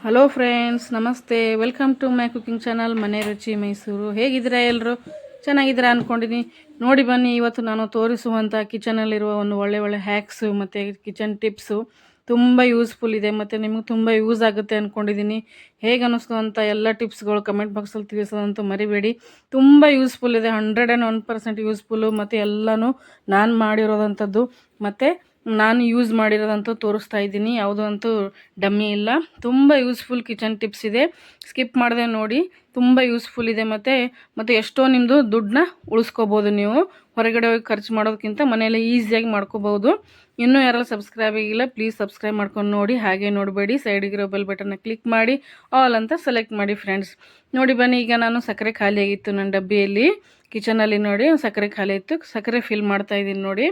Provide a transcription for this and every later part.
Hello friends ನಮಸ್ತೆ welcome to my cooking channel Mane Ruchi Mysuru ಹೇಗಿದ್ದೀರಾ ಎಲ್ಲರೂ ಚೆನ್ನಾಗಿದ್ದೀರಾ ಅಂದ್ಕೊಂಡಿನಿ ನೋಡಿ ಬನ್ನಿ, ಇವತ್ತು ನಾನು ತೋರಿಸುವಂಥ ಕಿಚನಲ್ಲಿರುವ ಒಂದು ಒಳ್ಳೆ ಒಳ್ಳೆ ಹ್ಯಾಕ್ಸು ಮತ್ತು ಕಿಚನ್ ಟಿಪ್ಸು ತುಂಬ ಯೂಸ್ಫುಲ್ ಇದೆ ಮತ್ತು ನಿಮಗೆ ತುಂಬ ಯೂಸ್ ಆಗುತ್ತೆ ಅಂದ್ಕೊಂಡಿದ್ದೀನಿ ಹೇಗೆ ಅನ್ನಿಸ್ತು ಎಲ್ಲ ಟಿಪ್ಸ್ಗಳು ಕಮೆಂಟ್ ಬಾಕ್ಸಲ್ಲಿ ತಿಳಿಸೋದಂತೂ ಮರಿಬೇಡಿ. ತುಂಬ ಯೂಸ್ಫುಲ್ ಇದೆ hundred and one percent useful ಮತ್ತು ಎಲ್ಲನೂ ನಾನು ಮಾಡಿರೋದಂಥದ್ದು ಮತ್ತು ನಾನು ಯೂಸ್ ಮಾಡಿರೋದಂತೂ ತೋರಿಸ್ತಾ ಇದ್ದೀನಿ. ಯಾವುದೂ ಅಂತೂ ಡಮ್ಮಿ ಇಲ್ಲ. ತುಂಬ ಯೂಸ್ಫುಲ್ ಕಿಚನ್ ಟಿಪ್ಸ್ ಇದೆ. ಸ್ಕಿಪ್ ಮಾಡದೆ ನೋಡಿ. ತುಂಬ ಯೂಸ್ಫುಲ್ ಇದೆ ಮತ್ತು ಮತ್ತು ಎಷ್ಟೋ ನಿಮ್ಮದು ದುಡ್ಡನ್ನ ಉಳಿಸ್ಕೋಬೋದು ನೀವು. ಹೊರಗಡೆ ಹೋಗಿ ಖರ್ಚು ಮಾಡೋದಕ್ಕಿಂತ ಮನೆಯಲ್ಲೇ ಈಸಿಯಾಗಿ ಮಾಡ್ಕೋಬೋದು. ಇನ್ನೂ ಯಾರೆಲ್ಲ ಸಬ್ಸ್ಕ್ರೈಬ್ ಆಗಿಲ್ಲ ಪ್ಲೀಸ್ ಸಬ್ಸ್ಕ್ರೈಬ್ ಮಾಡ್ಕೊಂಡು ನೋಡಿ. ಹಾಗೆ ನೋಡಬೇಡಿ. ಸೈಡಿಗಿರೋ ಬೆಲ್ ಬಟನ್ನ ಕ್ಲಿಕ್ ಮಾಡಿ. ಆಲ್ ಅಂತ ಸೆಲೆಕ್ಟ್ ಮಾಡಿ ಫ್ರೆಂಡ್ಸ್ ನೋಡಿ ಬನ್ನಿ, ಈಗ ನಾನು ಸಕ್ಕರೆ ಖಾಲಿ ಆಗಿತ್ತು ನನ್ನ ಡಬ್ಬಿಯಲ್ಲಿ. ಕಿಚನಲ್ಲಿ ನೋಡಿ, ಸಕ್ಕರೆ ಖಾಲಿ ಇತ್ತು ಸಕ್ಕರೆ ಫಿಲ್ ಮಾಡ್ತಾ ಇದ್ದೀನಿ ನೋಡಿ.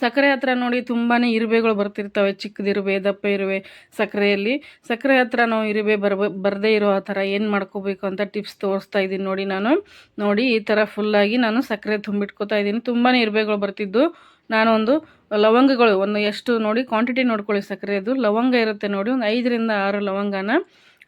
ಸಕ್ಕರೆ ಹತ್ರ ನೋಡಿ ತುಂಬಾ ಇರುವೆಗಳು ಬರ್ತಿರ್ತವೆ. ಚಿಕ್ಕದಿರುವೆ ದಪ್ಪ ಇರುವೆ, ಸಕ್ಕರೆಯಲ್ಲಿ. ಸಕ್ಕರೆ ಹತ್ರ ನಾವು ಇರುವೆ ಬರ್ಬ, ಬರದೇ ಇರೋ ಆ ಥರ ಏನು ಮಾಡ್ಕೋಬೇಕು ಅಂತ ಟಿಪ್ಸ್ ತೋರಿಸ್ತಾ ಇದ್ದೀನಿ ನೋಡಿ ನಾನು. ನೋಡಿ, ಈ ಥರ ಫುಲ್ಲಾಗಿ ನಾನು ಸಕ್ಕರೆ ತುಂಬಿಟ್ಕೋತಾ ಇದ್ದೀನಿ. ತುಂಬಾ ಇರುವೆಗಳು ಬರ್ತಿದ್ದು. ನಾನೊಂದು ಲವಂಗಗಳು, ಒಂದು ಎಷ್ಟು ನೋಡಿ ಕ್ವಾಂಟಿಟಿ ನೋಡ್ಕೊಳ್ಳಿ ಸಕ್ಕರೆದು. ಲವಂಗ ಇರುತ್ತೆ ನೋಡಿ, ಒಂದು ಐದರಿಂದ ಆರು ಲವಂಗನ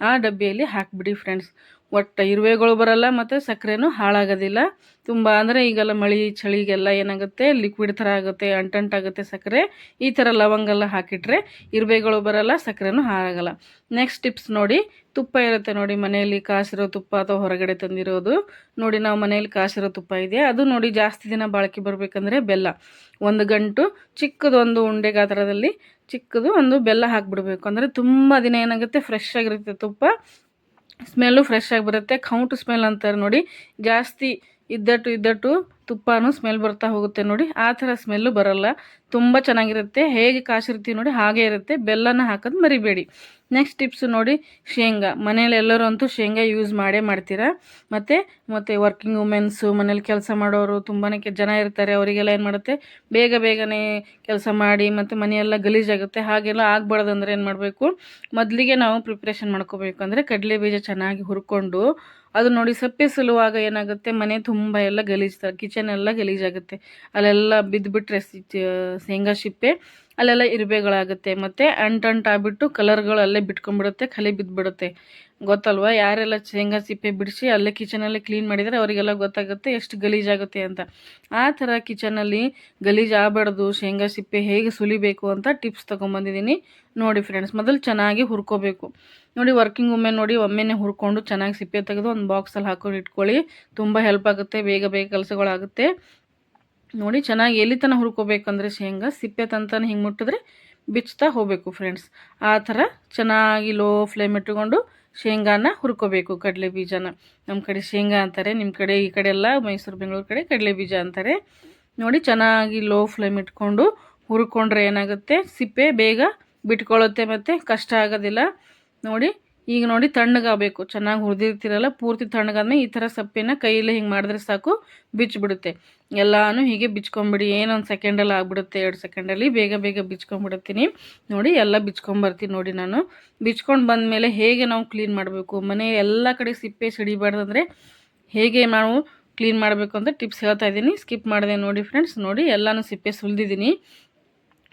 ಆ ಡಬ್ಬಿಯಲ್ಲಿ ಹಾಕಿಬಿಡಿ ಫ್ರೆಂಡ್ಸ್ ಒಟ್ಟು ಇರುವೆಗಳು ಬರಲ್ಲ ಮತ್ತು ಸಕ್ಕರೆನೂ ಹಾಳಾಗೋದಿಲ್ಲ. ತುಂಬ ಅಂದರೆ ಈಗೆಲ್ಲ ಮಳೆ ಚಳಿಗೆಲ್ಲ ಏನಾಗುತ್ತೆ? ಲಿಕ್ವಿಡ್ ಥರ ಆಗುತ್ತೆ ಅಂಟಂಟಾಗುತ್ತೆ ಸಕ್ಕರೆ. ಈ ಥರ ಲವಂಗೆಲ್ಲ ಹಾಕಿಟ್ರೆ ಇರುವೆಗಳು ಬರಲ್ಲ, ಸಕ್ಕರೆನೂ ಹಾಳಾಗಲ್ಲ. ನೆಕ್ಸ್ಟ್ ಟಿಪ್ಸ್ ನೋಡಿ, ತುಪ್ಪ ಇರುತ್ತೆ ನೋಡಿ, ಮನೆಯಲ್ಲಿ ಕಾಸಿರೋ ತುಪ್ಪ ಅಥವಾ ಹೊರಗಡೆ ತಂದಿರೋದು. ನೋಡಿ, ನಾವು ಮನೆಯಲ್ಲಿ ಕಾಸಿರೋ ತುಪ್ಪ ಇದೆ. ಅದು ನೋಡಿ ಜಾಸ್ತಿ ದಿನ ಬಾಳಿಕೆ ಬರಬೇಕಂದ್ರೆ ಬೆಲ್ಲ. ಒಂದು ಗಂಟು ಚಿಕ್ಕದು ಒಂದು ಉಂಡೆ ಗಾತ್ರದಲ್ಲಿ ಚಿಕ್ಕದು ಒಂದು ಬೆಲ್ಲ ಹಾಕಿಬಿಡ್ಬೇಕು. ಅಂದರೆ ತುಂಬ ದಿನ ಏನಾಗುತ್ತೆ? ಫ್ರೆಶ್ ಆಗಿರುತ್ತೆ ತುಪ್ಪ. ಸ್ಮೆಲ್ಲು ಫ್ರೆಶ್ ಆಗಿ ಬರುತ್ತೆ. ಕೌಂಟ್ ಸ್ಮೆಲ್ ಅಂತಾರೆ ನೋಡಿ. ಜಾಸ್ತಿ ಇದ್ದಟ್ಟು ಇದ್ದಟ್ಟು ತುಪ್ಪನೂ ಸ್ಮೆಲ್ ಬರ್ತಾ ಹೋಗುತ್ತೆ ನೋಡಿ. ಆ ಥರ ಸ್ಮೆಲ್ಲು ಬರಲ್ಲ. ತುಂಬ ಚೆನ್ನಾಗಿರುತ್ತೆ. ಹೇಗೆ ಕಾಸಿರ್ತೀವಿ ನೋಡಿ ಹಾಗೆ ಇರುತ್ತೆ. ಬೆಲ್ಲನ ಹಾಕೋದು ಮರಿಬೇಡಿ. ನೆಕ್ಸ್ಟ್ ಟಿಪ್ಸ್ ನೋಡಿ ಶೇಂಗಾ. ಮನೇಲಿ ಎಲ್ಲರೂ ಅಂತೂ ಶೇಂಗಾ ಯೂಸ್ ಮಾಡೇ ಮಾಡ್ತೀರಾ? ಮತ್ತು ಮತ್ತು ವರ್ಕಿಂಗ್ ವುಮೆನ್ಸು ಮನೇಲಿ ಕೆಲಸ ಮಾಡೋರು ತುಂಬಾ ಜನ ಇರ್ತಾರೆ. ಅವರಿಗೆಲ್ಲ ಏನು ಮಾಡುತ್ತೆ? ಬೇಗ ಬೇಗನೆ ಕೆಲಸ ಮಾಡಿ, ಮತ್ತು ಮನೆಯೆಲ್ಲ ಗಲೀಜಾಗುತ್ತೆ ಹಾಗೆಲ್ಲ ಆಗಬಾರ್ದು ಅಂದರೆ ಏನು ಮಾಡಬೇಕು? ಮೊದಲಿಗೆ ನಾವು ಪ್ರಿಪ್ರೇಷನ್ ಮಾಡ್ಕೋಬೇಕು. ಅಂದರೆ ಕಡಲೆ ಬೀಜ ಚೆನ್ನಾಗಿ ಹುರ್ಕೊಂಡು ಅದು ನೋಡಿ ಸಪ್ಪೆ ಸಲುವಾಗ ಏನಾಗುತ್ತೆ, ಮನೆ ತುಂಬ ಎಲ್ಲ ಗಲೀಜು ಕಿಚನ್ ಎಲ್ಲ ಗಲೀಜಾಗುತ್ತೆ. ಅಲ್ಲೆಲ್ಲ ಬಿದ್ದುಬಿಟ್ರೆ ಶೇಂಗಾ ಸಿಪ್ಪೆ, ಅಲ್ಲೆಲ್ಲ ಇರುವೆಗಳಾಗುತ್ತೆ ಮತ್ತು ಅಂಟಂಟಾಗ್ಬಿಟ್ಟು ಕಲರ್ಗಳು ಅಲ್ಲೇ ಬಿಟ್ಕೊಂಡ್ಬಿಡುತ್ತೆ, ಕಲೆ ಬಿದ್ದುಬಿಡುತ್ತೆ ಗೊತ್ತಲ್ವಾ? ಯಾರೆಲ್ಲ ಶೇಂಗಾ ಸಿಪ್ಪೆ ಬಿಡಿಸಿ ಅಲ್ಲೇ ಕಿಚನಲ್ಲೇ ಕ್ಲೀನ್ ಮಾಡಿದರೆ, ಅವರಿಗೆಲ್ಲ ಗೊತ್ತಾಗುತ್ತೆ ಎಷ್ಟು ಗಲೀಜಾಗುತ್ತೆ ಅಂತ. ಆ ಥರ ಕಿಚನಲ್ಲಿ ಗಲೀಜು ಆಗಬಾರ್ದು, ಶೇಂಗಾ ಸಿಪ್ಪೆ ಹೇಗೆ ಸುಲಿಬೇಕು ಅಂತ ಟಿಪ್ಸ್ ತೊಗೊಂಬಂದಿದ್ದೀನಿ ನೋಡಿ ಫ್ರೆಂಡ್ಸ್ ಮೊದಲು ಚೆನ್ನಾಗಿ ಹುರ್ಕೋಬೇಕು. ನೋಡಿ ವರ್ಕಿಂಗ್ ವುಮೆನ್ ನೋಡಿ, ಒಮ್ಮೆನೇ ಹುರ್ಕೊಂಡು ಚೆನ್ನಾಗಿ ಸಿಪ್ಪೆ ತೆಗೆದು ಒಂದು ಬಾಕ್ಸಲ್ಲಿ ಹಾಕೊಂಡು ಇಟ್ಕೊಳ್ಳಿ. ತುಂಬ ಹೆಲ್ಪ್ ಆಗುತ್ತೆ, ಬೇಗ ಬೇಗ ಕೆಲಸಗಳಾಗುತ್ತೆ. ನೋಡಿ, ಚೆನ್ನಾಗಿ ಎಲ್ಲಿ ತನಕ ಹುರ್ಕೋಬೇಕಂದ್ರೆ ಶೇಂಗಾ, ಸಿಪ್ಪೆ ತಂತಾನೆ ಹಿಂಗೆ ಮುಟ್ಟಿದ್ರೆ ಬಿಚ್ತಾ ಹೋಗಬೇಕು ಫ್ರೆಂಡ್ಸ್ ಆ ಥರ ಚೆನ್ನಾಗಿ ಲೋ ಫ್ಲೇಮ್ ಇಟ್ಟುಕೊಂಡು ಶೇಂಗಾನ ಹುರ್ಕೋಬೇಕು, ಕಡಲೆ ಬೀಜನ. ನಮ್ಮ ಕಡೆ ಶೇಂಗಾ ಅಂತಾರೆ ನಿಮ್ಮ ಕಡೆ ಈ ಕಡೆ ಎಲ್ಲ, ಮೈಸೂರು, ಬೆಂಗಳೂರು ಕಡೆ ಕಡಲೆ ಬೀಜ ಅಂತಾರೆ. ನೋಡಿ, ಚೆನ್ನಾಗಿ ಲೋ ಫ್ಲೇಮ್ ಇಟ್ಕೊಂಡು ಹುರ್ಕೊಂಡ್ರೆ ಏನಾಗುತ್ತೆ? ಸಿಪ್ಪೆ ಬೇಗ ಬಿಟ್ಕೊಳ್ಳುತ್ತೆ ಮತ್ತು ಕಷ್ಟ ಆಗೋದಿಲ್ಲ. ನೋಡಿ, ಈಗ ನೋಡಿ ತಣ್ಣಗಾಗಬೇಕು. ಚೆನ್ನಾಗಿ ಹುರಿದಿರ್ತಿರಲ್ಲ, ಪೂರ್ತಿ ತಣ್ಣಗಾದ್ಮೇಲೆ ಈ ಥರ ಸಪ್ಪೆನ ಕೈಯಲ್ಲಿ ಹಿಂಗೆ ಮಾಡಿದ್ರೆ ಸಾಕು ಬಿಚ್ಚಿಬಿಡುತ್ತೆ ಎಲ್ಲಾನು ಹೀಗೆ ಬಿಚ್ಕೊಂಬಿಡಿ, ಏನೊಂದು ಸೆಕೆಂಡಲ್ಲಿ ಆಗ್ಬಿಡುತ್ತೆ, ಎರಡು ಸೆಕೆಂಡಲ್ಲಿ ಬೇಗ ಬೇಗ ಬಿಚ್ಕೊಂಬಿಡ್ತೀನಿ. ನೋಡಿ, ಎಲ್ಲ ಬಿಚ್ಕೊಂಬರ್ತೀನಿ ನೋಡಿ ನಾನು. ಬಿಚ್ಕೊಂಡು ಬಂದಮೇಲೆ ಹೇಗೆ ನಾವು ಕ್ಲೀನ್ ಮಾಡಬೇಕು? ಮನೆ ಎಲ್ಲ ಕಡೆ ಸಿಪ್ಪೆ ಸಿಡಿಬಾರ್ದಂದರೆ ಹೇಗೆ ನಾವು ಕ್ಲೀನ್ ಮಾಡಬೇಕು ಅಂತ ಟಿಪ್ಸ್ ಹೇಳ್ತಾ ಇದ್ದೀನಿ. ಸ್ಕಿಪ್ ಮಾಡಿದೆ ನೋಡಿ ಫ್ರೆಂಡ್ಸ್, ನೋಡಿ ಎಲ್ಲನೂ ಸಿಪ್ಪೆ ಸುಲಿದಿದ್ದೀನಿ.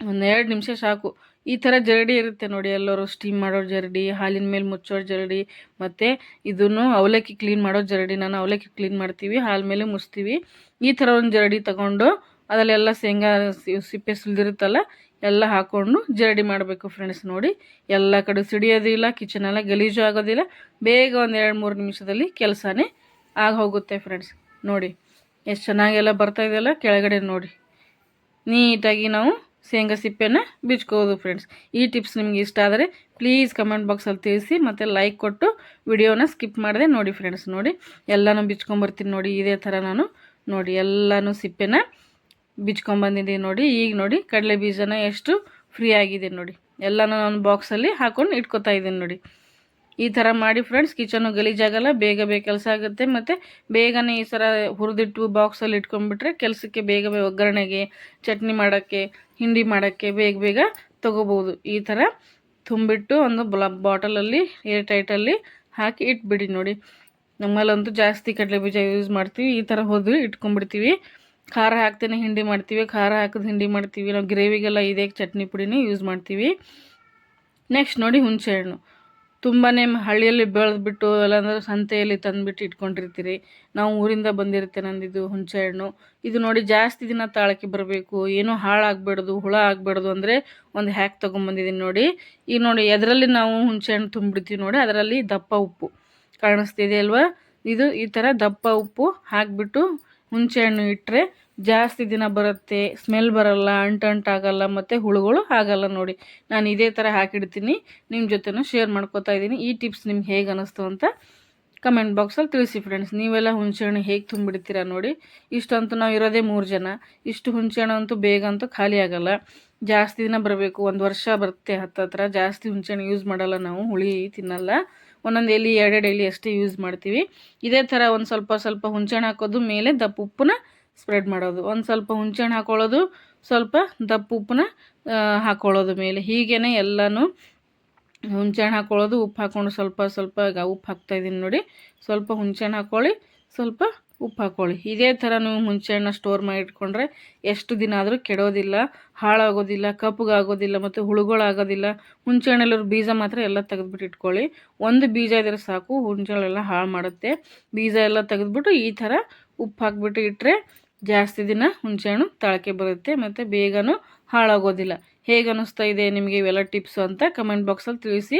ಒಂದೆರಡು ನಿಮಿಷ ಸಾಕು. ಈ ಥರ ಜರಡಿ ಇರುತ್ತೆ ನೋಡಿ, ಎಲ್ಲರೂ ಸ್ಟೀಮ್ ಮಾಡೋ ಜರಡಿ, ಹಾಲಿನ ಮೇಲೆ ಮುಚ್ಚೋ ಜರಡಿ, ಮತ್ತು ಇದನ್ನು ಅವಲಕ್ಕಿ ಕ್ಲೀನ್ ಮಾಡೋ ಜರಡಿ. ನಾನು ಅವಲಕ್ಕಿ ಕ್ಲೀನ್ ಮಾಡ್ತೀವಿ, ಹಾಲು ಮೇಲೆ ಮುಚ್ತೀವಿ. ಈ ಥರ ಒಂದು ಜರಡಿ ತಗೊಂಡು ಅದರಲ್ಲೆಲ್ಲ ಶೇಂಗಾ ಸಿಪ್ಪೆ ಸುಲಿದಿರುತ್ತಲ್ಲ, ಎಲ್ಲ ಹಾಕ್ಕೊಂಡು ಜರಡಿ ಮಾಡಬೇಕು ಫ್ರೆಂಡ್ಸ್ ನೋಡಿ. ಎಲ್ಲ ಕಡೆ ಸಿಡಿಯೋದಿಲ್ಲ ಕಿಚನೆಲ್ಲ ಗಲೀಜು ಆಗೋದಿಲ್ಲ. ಬೇಗ ಒಂದು ಎರಡು, ಮೂರು ನಿಮಿಷದಲ್ಲಿ ಕೆಲಸನೇ ಆಗ ಹೋಗುತ್ತೆ ಫ್ರೆಂಡ್ಸ್ ನೋಡಿ. ಎಷ್ಟು ಚೆನ್ನಾಗೆಲ್ಲ ಬರ್ತಾಯಿದೆಯಲ್ಲ ಕೆಳಗಡೆ ನೋಡಿ. ನೀಟಾಗಿ ನಾವು ಶೇಂಗಾ ಸಿಪ್ಪೆನ ಬಿಚ್ಕೋದು ಫ್ರೆಂಡ್ಸ್ ಈ ಟಿಪ್ಸ್ ನಿಮ್ಗೆ ಇಷ್ಟ ಆದರೆ ಪ್ಲೀಸ್ ಕಮೆಂಟ್ ಬಾಕ್ಸಲ್ಲಿ ತಿಳಿಸಿ ಮತ್ತು ಲೈಕ್ ಕೊಟ್ಟು ವಿಡಿಯೋನ ಸ್ಕಿಪ್ ಮಾಡಿದೆ ನೋಡಿ ಫ್ರೆಂಡ್ಸ್ ನೋಡಿ, ಎಲ್ಲನೂ ಬಿಚ್ಕೊಂಬರ್ತೀನಿ ನೋಡಿ, ಇದೇ ಥರ ನಾನು ನೋಡಿ, ಎಲ್ಲನೂ ಸಿಪ್ಪೆನ ಬಿಚ್ಕೊಂಬಂದಿದ್ದೀನಿ ನೋಡಿ, ಈಗ ನೋಡಿ ಕಡಲೆ ಬೀಜನ ಎಷ್ಟು ಫ್ರೀ ಆಗಿದೆ ನೋಡಿ. ಎಲ್ಲನೂ ನಾನು ಬಾಕ್ಸಲ್ಲಿ ಹಾಕೊಂಡು ಇಟ್ಕೊತಾ ಇದ್ದೀನಿ ನೋಡಿ. ಈ ಥರ ಮಾಡಿ ಫ್ರೆಂಡ್ಸ್ ಕಿಚನು ಗಲೀಜಾಗಲ್ಲ ಬೇಗ ಬೇಗ ಕೆಲಸ ಆಗುತ್ತೆ ಮತ್ತು ಬೇಗನೆ ಈ ಥರ ಹುರಿದಿಟ್ಟು ಬಾಕ್ಸಲ್ಲಿ ಇಟ್ಕೊಂಡ್ಬಿಟ್ರೆ ಕೆಲಸಕ್ಕೆ ಬೇಗ ಬೇಗ ಒಗ್ಗರಣೆಗೆ, ಚಟ್ನಿ ಮಾಡೋಕ್ಕೆ ಹಿಂಡಿ ಮಾಡೋಕ್ಕೆ ಬೇಗ ಬೇಗ ತೊಗೋಬೋದು ಈ ಥರ ತುಂಬಿಟ್ಟು ಒಂದು ಬ್ಲ ಬಾಟಲಲ್ಲಿ ಏರ್ ಟೈಟಲ್ಲಿ ಹಾಕಿ ಇಟ್ಬಿಡಿ ನೋಡಿ. ನಮ್ಮಲ್ಲಂತೂ ಜಾಸ್ತಿ ಕಡಲೆ ಬೀಜ ಯೂಸ್ ಮಾಡ್ತೀವಿ. ಈ ಥರ ಹೋದ್ರೆ ಇಟ್ಕೊಂಡ್ಬಿಡ್ತೀವಿ. ಖಾರ ಹಾಕ್ತೇನೆ, ಹಿಂಡಿ ಮಾಡ್ತೀವಿ. ಖಾರ ಹಾಕಿದ ಹಿಂಡಿ ಮಾಡ್ತೀವಿ. ನಾವು ಗ್ರೇವಿಗೆಲ್ಲ ಇದೇ ಚಟ್ನಿ ಪುಡಿನೇ ಯೂಸ್ ಮಾಡ್ತೀವಿ. ನೆಕ್ಸ್ಟ್ ನೋಡಿ ಹುಣಸೆ ಹಣ್ಣು. ತುಂಬಾ ಹಳ್ಳಿಯಲ್ಲಿ ಬೆಳೆದ್ಬಿಟ್ಟು ಇಲ್ಲಾಂದ್ರೆ ಸಂತೆಯಲ್ಲಿ ತಂದುಬಿಟ್ಟು ಇಟ್ಕೊಂಡಿರ್ತೀರಿ. ನಾವು ಊರಿಂದ ಬಂದಿರುತ್ತೆ ನಂದಿದ್ದು ಹುಣಸೆ ಹಣ್ಣು. ಇದು ನೋಡಿ ಜಾಸ್ತಿ ದಿನ ತಾಳಕ್ಕೆ ಬರಬೇಕು. ಏನೂ ಹಾಳಾಗಬಾರ್ದು ಹುಳ ಆಗಬಾರ್ದು ಅಂದರೆ ಒಂದು ಹ್ಯಾಕ್ ತೊಗೊಂಬಂದಿದ್ದೀನಿ ನೋಡಿ. ಈಗ ನೋಡಿ ಅದರಲ್ಲಿ ನಾವು ಹುಣಸೆ ಹಣ್ಣು ತುಂಬಿಡ್ತೀವಿ ನೋಡಿ, ಅದರಲ್ಲಿ ದಪ್ಪ ಉಪ್ಪು ಕಾಣಿಸ್ತಿದೆ ಅಲ್ವಾ? ಇದು ಈ ಥರ ದಪ್ಪ ಉಪ್ಪು ಹಾಕಿಬಿಟ್ಟು ಹುಣಸೆ ಹಣ್ಣು ಇಟ್ಟರೆ ಜಾಸ್ತಿ ದಿನ ಬರುತ್ತೆ ಸ್ಮೆಲ್ ಬರಲ್ಲ ಅಂಟಂಟಾಗಲ್ಲ ಮತ್ತು ಹುಳುಗಳು ಆಗಲ್ಲ ನೋಡಿ. ನಾನು ಇದೇ ಥರ ಹಾಕಿಡ್ತೀನಿ. ನಿಮ್ಮ ಜೊತೆನೂ ಶೇರ್ ಮಾಡ್ಕೋತಾ ಇದ್ದೀನಿ. ಈ ಟಿಪ್ಸ್ ನಿಮ್ಗೆ ಹೇಗೆ ಅನ್ನಿಸ್ತು ಅಂತ ಕಮೆಂಟ್ ಬಾಕ್ಸಲ್ಲಿ ತಿಳಿಸಿ ಫ್ರೆಂಡ್ಸ್ ನೀವೆಲ್ಲ ಹುಣಸೆಹಣ್ಣು ಹೇಗೆ ತುಂಬಿಡ್ತೀರಾ ನೋಡಿ. ಇಷ್ಟಂತೂ ನಾವು ಇರೋದೇ ಮೂರು ಜನ. ಇಷ್ಟು ಹುಣಸೆಹಣ್ಣು ಅಂತೂ ಬೇಗ ಅಂತೂ ಖಾಲಿ ಆಗಲ್ಲ. ಜಾಸ್ತಿ ದಿನ ಬರಬೇಕು. ಒಂದು ವರ್ಷ ಬರುತ್ತೆ ಹತ್ತತ್ರ ಜಾಸ್ತಿ ಹುಣಸೆಹಣ್ಣು ಯೂಸ್ ಮಾಡಲ್ಲ ನಾವು. ಹುಳಿ ತಿನ್ನಲ್ಲ. ಒಂದೊಂದು ಎಲೆ, ಎರಡೆರಡು ಎಲೆ ಅಷ್ಟೇ ಯೂಸ್ ಮಾಡ್ತೀವಿ. ಇದೇ ಥರ ಒಂದು ಸ್ವಲ್ಪ ಸ್ವಲ್ಪ ಹುಣಸೆಹಣ್ಣು ಹಾಕೋದು, ಮೇಲೆ ದಪ್ಪ ಉಪ್ಪನ್ನ ಸ್ಪ್ರೆಡ್ ಮಾಡೋದು. ಒಂದು ಸ್ವಲ್ಪ ಹುಣಸೆಹಣ್ಣು ಹಾಕ್ಕೊಳ್ಳೋದು ಸ್ವಲ್ಪ ದಪ್ಪ ಉಪ್ಪನ್ನ ಹಾಕ್ಕೊಳ್ಳೋದು ಮೇಲೆ. ಹೀಗೇ ಎಲ್ಲನೂ ಹುಣಸೆಹಣ್ಣು ಹಾಕ್ಕೊಳ್ಳೋದು ಉಪ್ಪು ಹಾಕ್ಕೊಂಡು ಸ್ವಲ್ಪ ಸ್ವಲ್ಪ ಈಗ ಉಪ್ಪು ಹಾಕ್ತಾಯಿದ್ದೀನಿ ನೋಡಿ. ಸ್ವಲ್ಪ ಹುಣಸೆಹಣ್ಣು ಹಾಕ್ಕೊಳ್ಳಿ ಸ್ವಲ್ಪ ಉಪ್ಪು ಹಾಕ್ಕೊಳ್ಳಿ ಇದೇ ಥರ ನೀವು ಹುಣಸೆಹಣ್ಣ ಸ್ಟೋರ್ ಮಾಡಿ ಇಟ್ಕೊಂಡ್ರೆ ಎಷ್ಟು ದಿನ ಆದರೂ ಕೆಡೋದಿಲ್ಲ, ಹಾಳಾಗೋದಿಲ್ಲ, ಕಪ್ಪಗಾಗೋದಿಲ್ಲ ಮತ್ತು ಹುಳುಗಳಾಗೋದಿಲ್ಲ. ಹುಣಸೆಹಣ್ಣಲ್ಲಿರೋ ಬೀಜ ಮಾತ್ರ ಎಲ್ಲ ತೆಗೆದ್ಬಿಟ್ಟು ಇಟ್ಕೊಳ್ಳಿ. ಒಂದು ಬೀಜ ಇದ್ರೆ ಸಾಕು, ಹುಣಸೆಹಣ್ಣೆಲ್ಲ ಹಾಳು ಮಾಡುತ್ತೆ. ಬೀಜ ಎಲ್ಲ ತೆಗೆದ್ಬಿಟ್ಟು ಈ ಥರ ಉಪ್ಪು ಹಾಕ್ಬಿಟ್ಟು ಇಟ್ಟರೆ ಜಾಸ್ತಿ ದಿನ ಹುಣಸೆಹಣ್ಣು ತಾಳಕ್ಕೆ ಬರುತ್ತೆ ಮತ್ತು ಬೇಗನೂ ಹಾಳಾಗೋದಿಲ್ಲ. ಹೇಗೆ ಅನ್ನಿಸ್ತಾ ಇದೆ ನಿಮಗೆ ಇವೆಲ್ಲ ಟಿಪ್ಸು ಅಂತ ಕಮೆಂಟ್ ಬಾಕ್ಸಲ್ಲಿ ತಿಳಿಸಿ.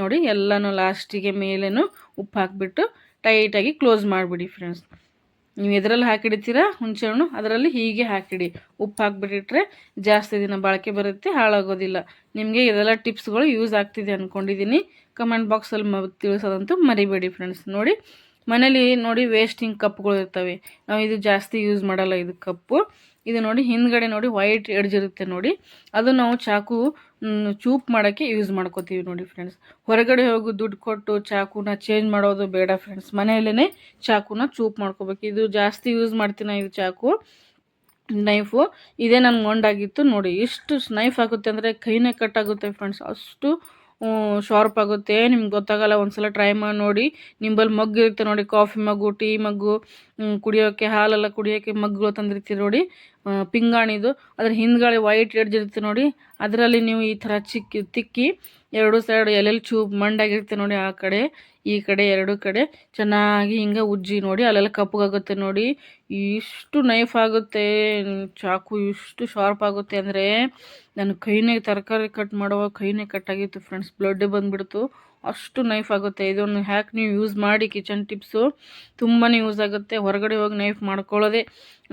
ನೋಡಿ, ಎಲ್ಲನೂ ಲಾಸ್ಟಿಗೆ ಮೇಲೇನು ಉಪ್ಪು ಹಾಕಿಬಿಟ್ಟು ಟೈಟಾಗಿ ಕ್ಲೋಸ್ ಮಾಡಿಬಿಡಿ ಫ್ರೆಂಡ್ಸ್ ನೀವು ಎದರಲ್ಲಿ ಹಾಕಿಡ್ತೀರಾ ಹುಣಸೆಹಣ್ಣು, ಅದರಲ್ಲಿ ಹೀಗೆ ಹಾಕಿಡಿ. ಉಪ್ಪು ಹಾಕಿಬಿಟ್ಟಿಟ್ರೆ ಜಾಸ್ತಿ ದಿನ ಬಾಳಿಕೆ ಬರುತ್ತೆ, ಹಾಳಾಗೋದಿಲ್ಲ. ನಿಮಗೆ ಇದೆಲ್ಲ ಟಿಪ್ಸ್ಗಳು ಯೂಸ್ ಆಗ್ತಿದೆ ಅಂದ್ಕೊಂಡಿದ್ದೀನಿ ಕಮೆಂಟ್ ಬಾಕ್ಸಲ್ಲಿ ಮ ತಿಳಿಸೋದಂತೂ ಮರಿಬೇಡಿ ಫ್ರೆಂಡ್ಸ್ ನೋಡಿ ಮನೇಲಿ ನೋಡಿ ವೇಸ್ಟಿಂಗ್ ಕಪ್ಗಳು ಇರ್ತವೆ. ನಾವು ಇದು ಜಾಸ್ತಿ ಯೂಸ್ ಮಾಡಲ್ಲ ಇದು ಕಪ್ಪು. ಇದು ನೋಡಿ ಹಿಂದ್ಗಡೆ ನೋಡಿ ವೈಟ್ ಎಡ್ಜ್ ಇರುತ್ತೆ ನೋಡಿ. ಅದು ನಾವು ಚಾಕು ಚೂಪ್ ಮಾಡೋಕ್ಕೆ ಯೂಸ್ ಮಾಡ್ಕೋತೀವಿ ನೋಡಿ ಫ್ರೆಂಡ್ಸ್ ಹೊರಗಡೆ ಹೋಗಿ ದುಡ್ಡು ಕೊಟ್ಟು ಚಾಕುನ ಚೇಂಜ್ ಮಾಡೋದು ಬೇಡ ಫ್ರೆಂಡ್ಸ್ ಮನೆಯಲ್ಲೇ ಚಾಕುನ ಚೂಪ್ ಮಾಡ್ಕೋಬೇಕು. ಇದು ಜಾಸ್ತಿ ಯೂಸ್ ಮಾಡ್ತೀನಿ ಇದು ಚಾಕು? ನೈಫು ಇದೇ ನನ್ನ ಮೊಂಡಾಗಿತ್ತು ನೋಡಿ. ಎಷ್ಟು ನೈಫ್ ಆಗುತ್ತೆ ಅಂದರೆ ಕೈನೇ ಕಟ್ಟಾಗುತ್ತೆ ಫ್ರೆಂಡ್ಸ್ ಅಷ್ಟು ಶಾರ್ಪ್ ಆಗುತ್ತೆ. ನಿಮ್ಗೆ ಗೊತ್ತಾಗಲ್ಲ, ಒಂದ್ಸಲ ಟ್ರೈ ಮಾಡಿ ನೋಡಿ. ನಿಂಬಲ್ಲಿ ಮಗ್ಗು ಇರುತ್ತೆ ನೋಡಿ ಕಾಫಿ ಮಗ್ಗು ಟೀ ಮಗ್ಗು ಕುಡಿಯೋಕ್ಕೆ ಹಾಲೆಲ್ಲ ಕುಡಿಯೋಕ್ಕೆ ಮಗ್ಗುಗಳು ತಂದಿರ್ತೀರಿ ನೋಡಿ. ಪಿಂಗಾಣಿದು. ಅದ್ರ ಹಿಂದ್ಗಡೆ ವೈಟ್ ಎಡ್ಜ್ ಇರುತ್ತೆ ನೋಡಿ. ಅದರಲ್ಲಿ ನೀವು ಈ ಥರ ಚಿಕ್ಕಿ, ತಿಕ್ಕಿ ಎರಡು ಸೈಡ್ ಎಲ್ಲೆಲ್ಲಿ ಚೂಪ್ ಮಂಡಾಗಿರುತ್ತೆ ನೋಡಿ ಆ ಕಡೆ, ಈ ಕಡೆ, ಎರಡು ಕಡೆ. ಚೆನ್ನಾಗಿ ಹಿಂಗೆ ಉಜ್ಜಿ ನೋಡಿ, ಅಲ್ಲೆಲ್ಲ ಕಪ್ಪಗಾಗುತ್ತೆ ನೋಡಿ. ಇಷ್ಟು ನೈಫ್ ಆಗುತ್ತೆ, ಚಾಕು ಇಷ್ಟು ಶಾರ್ಪ್ ಆಗುತ್ತೆ ಅಂದರೆ, ನನ್ನ ಕೈನೇ ತರಕಾರಿ ಕಟ್ ಮಾಡುವಾಗ ಕೈನೇ ಕಟ್ಟಾಗಿತ್ತು ಫ್ರೆಂಡ್ಸ್ ಬ್ಲಡ್ ಬಂದುಬಿಡ್ತು. ಅಷ್ಟು ನೈಫ್ ಆಗುತ್ತೆ. ಇದನ್ನು ಹ್ಯಾಕ್ ನೀವು ಯೂಸ್ ಮಾಡಿ ಕಿಚನ್ ಟಿಪ್ಸು ತುಂಬಾ ಯೂಸ್ ಆಗುತ್ತೆ. ಹೊರಗಡೆ ಹೋಗಿ ನೈಫ್ ಮಾಡ್ಕೊಳ್ಳೋದೆ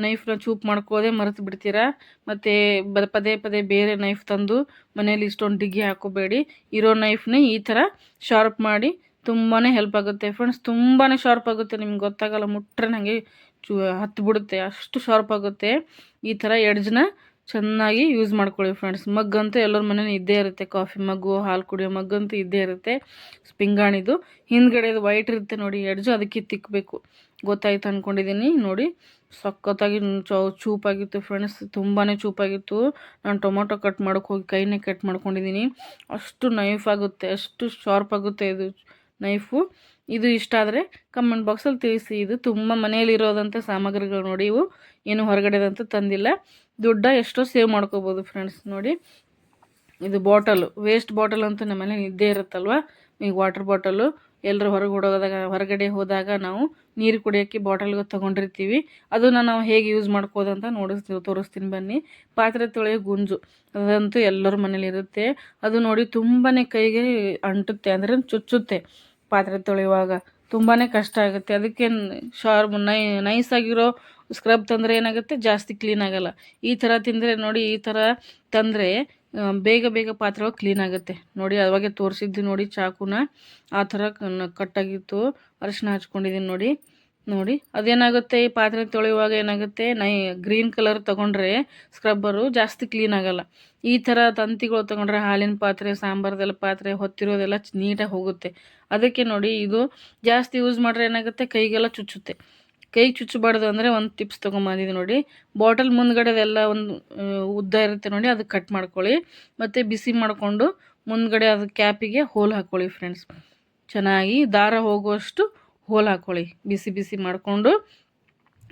ನೈಫ್ನ ಚೂಪ್ ಮಾಡ್ಕೊಳ್ಳೋದೆ ಮರೆತು ಬಿಡ್ತೀರಾ? ಮತ್ತು ಬ, ಪದೇ ಪದೇ ಬೇರೆ ನೈಫ್ ತಂದು ಮನೇಲಿ ಇಷ್ಟೊಂದು ಡಿಗ್ಗಿ ಹಾಕೋಬೇಡಿ. ಇರೋ ನೈಫ್ನೇ ಈ ಥರ ಶಾರ್ಪ್ ಮಾಡಿ ತುಂಬಾ ಹೆಲ್ಪ್ ಆಗುತ್ತೆ. ಫ್ರೆಂಡ್ಸ್ ತುಂಬಾ ಶಾರ್ಪ್ ಆಗುತ್ತೆ. ನಿಮ್ಗೆ ಗೊತ್ತಾಗಲ್ಲ, ಮುಟ್ರೆ ನನಗೆ ಚೂ ಹತ್ತು ಬಿಡುತ್ತೆ ಅಷ್ಟು ಶಾರ್ಪ್ ಆಗುತ್ತೆ. ಈ ಥರ ಎಡ್ಜ್ನ ಚೆನ್ನಾಗಿ ಯೂಸ್ ಮಾಡ್ಕೊಳ್ಳಿ ಫ್ರೆಂಡ್ಸ್ ಮಗ್ಗಂತೂ ಎಲ್ಲರ ಮನೇಲಿ ಇದ್ದೇ ಇರುತ್ತೆ. ಕಾಫಿ ಮಗ್ಗು ಹಾಲು ಕುಡಿಯೋ ಮಗ್ಗಂತೂ ಇದ್ದೇ ಇರುತ್ತೆ. ಸ್ಪಿಂಗಾಣಿದು. ಹಿಂದ್ಗಡೆದು ವೈಟ್ ಇರುತ್ತೆ ನೋಡಿ, ಎಡ್ಜು ಅದಕ್ಕೆ ತಿಕ್ಕಬೇಕು ಗೊತ್ತಾಯ್ತು ಅಂದ್ಕೊಂಡಿದ್ದೀನಿ ನೋಡಿ, ಸಖತ್ತಾಗಿ ಚೌ, ಚೂಪಾಗಿತ್ತು ಫ್ರೆಂಡ್ಸ್ ತುಂಬಾ ಚೂಪಾಗಿತ್ತು. ನಾನು ಟೊಮೊಟೊ ಕಟ್ ಮಾಡೋಕೆ ಹೋಗಿ ಕೈನೇ ಕಟ್ ಮಾಡ್ಕೊಂಡಿದ್ದೀನಿ ಅಷ್ಟು ನೈಫ್ ಆಗುತ್ತೆ. ಅಷ್ಟು ಶಾರ್ಪ್ ಆಗುತ್ತೆ ಇದು ನೈಫು ಇದು ಇಷ್ಟ ಆದರೆ ಕಮೆಂಟ್ ಬಾಕ್ಸಲ್ಲಿ ತಿಳಿಸಿ. ಇದು ತುಂಬ ಮನೆಯಲ್ಲಿರೋದಂಥ ಸಾಮಗ್ರಿಗಳು ನೋಡಿ ಇವು. ಏನು ಹೊರಗಡೆದಂತೂ ತಂದಿಲ್ಲ. ದುಡ್ಡ ಎಷ್ಟೋ ಸೇವ್ ಮಾಡ್ಕೋಬೋದು ಫ್ರೆಂಡ್ಸ್ ನೋಡಿ. ಇದು ಬಾಟಲು ವೇಸ್ಟ್ ಬಾಟಲ್ ಅಂತೂ ನಮ್ಮ ಮನೇಲಿ ಇದ್ದೇ ಇರುತ್ತಲ್ವ? ಈಗ ವಾಟರ್ ಬಾಟಲು ಎಲ್ಲರೂ ಹೊರಗೆ ಹೊಡೋದಾಗ ಹೊರಗಡೆ ಹೋದಾಗ ನಾವು ನೀರು ಕುಡಿಯೋಕ್ಕೆ ಬಾಟಲ್ಗೆ ತೊಗೊಂಡಿರ್ತೀವಿ. ಅದನ್ನು ನಾವು ಹೇಗೆ ಯೂಸ್ ಮಾಡ್ಕೋದಂತ ನೋಡಿಸ್ತೀವಿ ತೋರಿಸ್ತೀನಿ ಬನ್ನಿ. ಪಾತ್ರೆ ತೊಳೆಯೋ ಗುಂಜು, ಅದಂತೂ ಎಲ್ಲರ ಮನೇಲಿ ಇರುತ್ತೆ. ಅದು ನೋಡಿ ತುಂಬಾ ಕೈಗೆ ಅಂಟುತ್ತೆ, ಅಂದರೆ ಚುಚ್ಚುತ್ತೆ. ಪಾತ್ರೆ ತೊಳೆಯುವಾಗ ತುಂಬಾ ಕಷ್ಟ ಆಗುತ್ತೆ. ಅದಕ್ಕೆ ಶಾರ್ಪ್ ನೈ ನೈಸಾಗಿರೋ ಸ್ಕ್ರಬ್ ತಂದರೆ ಏನಾಗುತ್ತೆ? ಜಾಸ್ತಿ ಕ್ಲೀನ್ ಆಗಲ್ಲ. ಈ ಥರ ತಿಂದರೆ ನೋಡಿ, ಈ ಥರ ತಂದರೆ ಬೇಗ ಬೇಗ ಪಾತ್ರೆಗಳು ಕ್ಲೀನ್ ಆಗುತ್ತೆ. ನೋಡಿ, ಅವಾಗೆ ತೋರಿಸಿದ್ದು ನೋಡಿ, ಚಾಕುನ ಆ ಥರ ಕಟ್ಟಾಗಿತ್ತು. ಅರಿಶಿನ ಹಚ್ಕೊಂಡಿದ್ದೀನಿ ನೋಡಿ. ನೋಡಿ, ಅದೇನಾಗುತ್ತೆ? ಈ ಪಾತ್ರೆ ತೊಳೆಯುವಾಗ ಏನಾಗುತ್ತೆ? ನೈ ಗ್ರೀನ್ ಕಲರ್ ತೊಗೊಂಡ್ರೆ ಸ್ಕ್ರಬ್ಬರು ಜಾಸ್ತಿ ಕ್ಲೀನ್ ಆಗಲ್ಲ. ಈ ಥರ ತಂತಿಗಳು ತೊಗೊಂಡ್ರೆ ಹಾಲಿನ ಪಾತ್ರೆ, ಸಾಂಬಾರ್ದೆಲ್ಲ ಪಾತ್ರೆ ಹೊತ್ತಿರೋದೆಲ್ಲ ನೀಟಾಗಿ ಹೋಗುತ್ತೆ. ಅದಕ್ಕೆ ನೋಡಿ, ಇದು ಜಾಸ್ತಿ ಯೂಸ್ ಮಾಡ್ರೆ ಏನಾಗುತ್ತೆ? ಕೈಗೆಲ್ಲ ಚುಚ್ಚುತ್ತೆ. ಕೈ ಚುಚ್ಚಬಾರ್ದು ಅಂದರೆ ಒಂದು ಟಿಪ್ಸ್ ತೊಗೊಂಬಂದಿದ್ದು ನೋಡಿ. ಬಾಟಲ್ ಮುಂದ್ಗಡೆದೆಲ್ಲ ಒಂದು ಉದ್ದ ಇರುತ್ತೆ ನೋಡಿ, ಅದು ಕಟ್ ಮಾಡ್ಕೊಳ್ಳಿ. ಮತ್ತು ಬಿಸಿ ಮಾಡಿಕೊಂಡು ಮುಂದ್ಗಡೆ ಅದು ಕ್ಯಾಪಿಗೆ ಹೋಲ್ ಹಾಕ್ಕೊಳ್ಳಿ ಫ್ರೆಂಡ್ಸ್ ಚೆನ್ನಾಗಿ ದಾರ ಹೋಗುವಷ್ಟು ಹೋಲ್ ಹಾಕ್ಕೊಳ್ಳಿ ಬಿಸಿ ಬಿಸಿ ಮಾಡಿಕೊಂಡು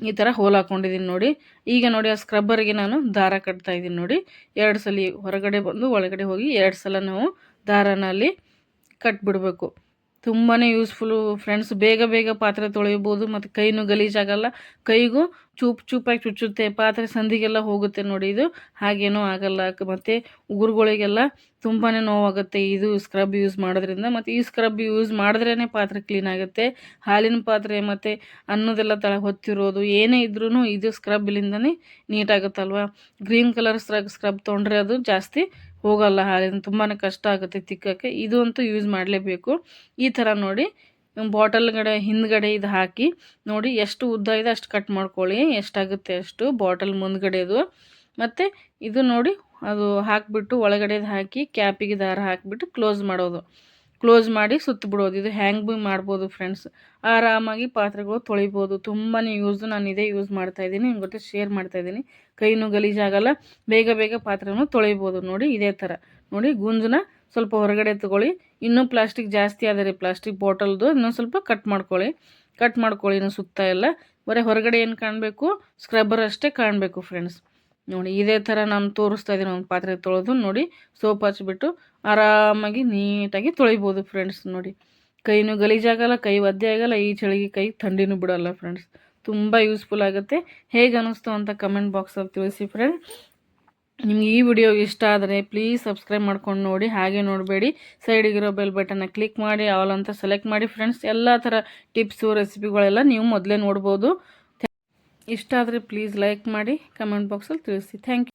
ಈ ಥರ ಹೋಲ್ ಹಾಕ್ಕೊಂಡಿದ್ದೀನಿ ನೋಡಿ. ಈಗ ನೋಡಿ, ಆ ಸ್ಕ್ರಬ್ಬರ್ಗೆ ನಾನು ದಾರ ಕಟ್ತಾ ಇದ್ದೀನಿ ನೋಡಿ. ಎರಡು ಸಲ ಹೊರಗಡೆ ಬಂದು ಒಳಗಡೆ ಹೋಗಿ ಎರಡು ಸಲ ನಾವು ದಾರನಲ್ಲಿ ಕಟ್ಬಿಡಬೇಕು ತುಂಬಾ ಯೂಸ್ಫುಲ್ಲು ಫ್ರೆಂಡ್ಸ್ ಬೇಗ ಬೇಗ ಪಾತ್ರೆ ತೊಳೆಯಬೋದು ಮತ್ತು ಕೈನೂ ಗಲೀಜಾಗಲ್ಲ ಕೈಗೂ ಚೂಪ್ ಚೂಪಾಗಿ ಚುಚ್ಚುತ್ತೆ. ಪಾತ್ರೆ ಸಂದಿಗೆಲ್ಲ ಹೋಗುತ್ತೆ ನೋಡಿ ಇದು. ಹಾಗೇನೂ ಆಗಲ್ಲ. ಮತ್ತು ಉಗುರುಗಳಿಗೆಲ್ಲ ತುಂಬಾ ನೋವಾಗುತ್ತೆ ಇದು ಸ್ಕ್ರಬ್ ಯೂಸ್ ಮಾಡೋದ್ರಿಂದ. ಮತ್ತು ಈ ಸ್ಕ್ರಬ್ ಯೂಸ್ ಮಾಡಿದ್ರೇ ಪಾತ್ರೆ ಕ್ಲೀನ್ ಆಗುತ್ತೆ. ಹಾಲಿನ ಪಾತ್ರೆ ಮತ್ತು ಅನ್ನೋದೆಲ್ಲ ತಳ ಹೊತ್ತಿರೋದು ಏನೇ ಇದ್ರೂ ಇದು ಸ್ಕ್ರಬ್ಲಿಂದನೇ ನೀಟಾಗುತ್ತಲ್ವ ಗ್ರೀನ್ ಕಲರ್ ಸ್ಕ್ರಬ್ ತೊಗೊಂಡ್ರೆ ಅದು ಜಾಸ್ತಿ ಹೋಗಲ್ಲ ಹಾಲಿನ ತುಂಬಾ ಕಷ್ಟ ಆಗುತ್ತೆ ತಿಕ್ಕಕ್ಕೆ. ಇದು ಅಂತೂ ಯೂಸ್ ಮಾಡಲೇಬೇಕು. ಈ ಥರ ನೋಡಿ ಬಾಟಲ್ಗಡೆ ಹಿಂದ್ಗಡೆ ಇದು ಹಾಕಿ, ನೋಡಿ ಎಷ್ಟು ಉದ್ದ ಇದೆ ಅಷ್ಟು ಕಟ್ ಮಾಡ್ಕೊಳ್ಳಿ. ಎಷ್ಟಾಗುತ್ತೆ ಅಷ್ಟು ಬಾಟಲ್ ಮುಂದ್ಗಡೆದು. ಮತ್ತು ಇದು ನೋಡಿ, ಅದು ಹಾಕಿಬಿಟ್ಟು ಒಳಗಡೆದು ಹಾಕಿ, ಕ್ಯಾಪಿಗೆ ದಾರ ಹಾಕಿಬಿಟ್ಟು ಕ್ಲೋಸ್ ಮಾಡೋದು. ಕ್ಲೋಸ್ ಮಾಡಿ ಸುತ್ತ ಬಿಡೋದು ಇದು ಹ್ಯಾಂಗ್ ಬಿ ಮಾಡ್ಬೋದು ಫ್ರೆಂಡ್ಸ್ ಆರಾಮಾಗಿ ಪಾತ್ರೆಗಳು ತೊಳಿಬೋದು. ತುಂಬಾ ಯೂಸ್ ನಾನು ಇದೇ ಯೂಸ್ ಮಾಡ್ತಾಯಿದ್ದೀನಿ ನಿಮ್ಮ ಜೊತೆ ಶೇರ್ ಮಾಡ್ತಾಯಿದ್ದೀನಿ ಕೈನೂ ಗಲೀಜಾಗಲ್ಲ ಬೇಗ ಬೇಗ ಪಾತ್ರೆನೂ ತೊಳಿಬೋದು. ನೋಡಿ, ಇದೇ ಥರ ನೋಡಿ ಗುಂಜನ್ನ ಸ್ವಲ್ಪ ಹೊರಗಡೆ ತಗೊಳ್ಳಿ. ಇನ್ನೂ ಪ್ಲಾಸ್ಟಿಕ್ ಜಾಸ್ತಿ ಆದರೆ ಪ್ಲಾಸ್ಟಿಕ್ ಬಾಟಲ್ದು ಇನ್ನೊಂದು ಸ್ವಲ್ಪ ಕಟ್ ಮಾಡ್ಕೊಳ್ಳಿ. ಕಟ್ ಮಾಡ್ಕೊಳ್ಳಿ ಇನ್ನು ಸುತ್ತ ಎಲ್ಲ. ಬರೀ ಹೊರಗಡೆ ಏನು ಕಾಣಬೇಕು? ಸ್ಕ್ರಬ್ಬರ್ ಅಷ್ಟೇ ಕಾಣಬೇಕು ಫ್ರೆಂಡ್ಸ್ ನೋಡಿ, ಇದೇ ಥರ ನಾನು ತೋರಿಸ್ತಾ ಇದ್ದೀನಿ ಒಂದು ಪಾತ್ರೆ ತೊಳೆದು ನೋಡಿ, ಸೋಪ್ ಹಚ್ಚಿಬಿಟ್ಟು ಆರಾಮಾಗಿ ನೀಟಾಗಿ ತೊಳಿಬೋದು ಫ್ರೆಂಡ್ಸ್ ನೋಡಿ, ಕೈನೂ ಗಲೀಜಾಗಲ್ಲ ಕೈ ಒದ್ದೆ ಆಗಲ್ಲ, ಈ ಚಳಿಗೆ ಕೈ ಥಂಡಿನೂ ಬಿಡಲ್ಲ ಫ್ರೆಂಡ್ಸ್ ತುಂಬ ಯೂಸ್ಫುಲ್ ಆಗುತ್ತೆ. ಹೇಗೆ ಅನ್ನಿಸ್ತು ಅಂತ ಕಮೆಂಟ್ ಬಾಕ್ಸಲ್ಲಿ ತಿಳಿಸಿ ಫ್ರೆಂಡ್ ನಿಮ್ಗೆ ಈ ವಿಡಿಯೋ ಇಷ್ಟ ಆದರೆ ಪ್ಲೀಸ್ ಸಬ್ಸ್ಕ್ರೈಬ್ ಮಾಡ್ಕೊಂಡು ನೋಡಿ, ಹಾಗೆ ನೋಡಬೇಡಿ. ಸೈಡಿಗಿರೋ ಬೆಲ್ ಬಟನ್ನ ಕ್ಲಿಕ್ ಮಾಡಿ ಆಲ್ ಅಂತ ಸೆಲೆಕ್ಟ್ ಮಾಡಿ ಫ್ರೆಂಡ್ಸ್ ಎಲ್ಲ ಥರ ಟಿಪ್ಸು ರೆಸಿಪಿಗಳೆಲ್ಲ ನೀವು ಮೊದಲೇ ನೋಡ್ಬೋದು. ಇಷ್ಟ ಆದರೆ ಪ್ಲೀಸ್ ಲೈಕ್ ಮಾಡಿ ಕಮೆಂಟ್ ಬಾಕ್ಸಲ್ಲಿ ತಿಳಿಸಿ. Thank you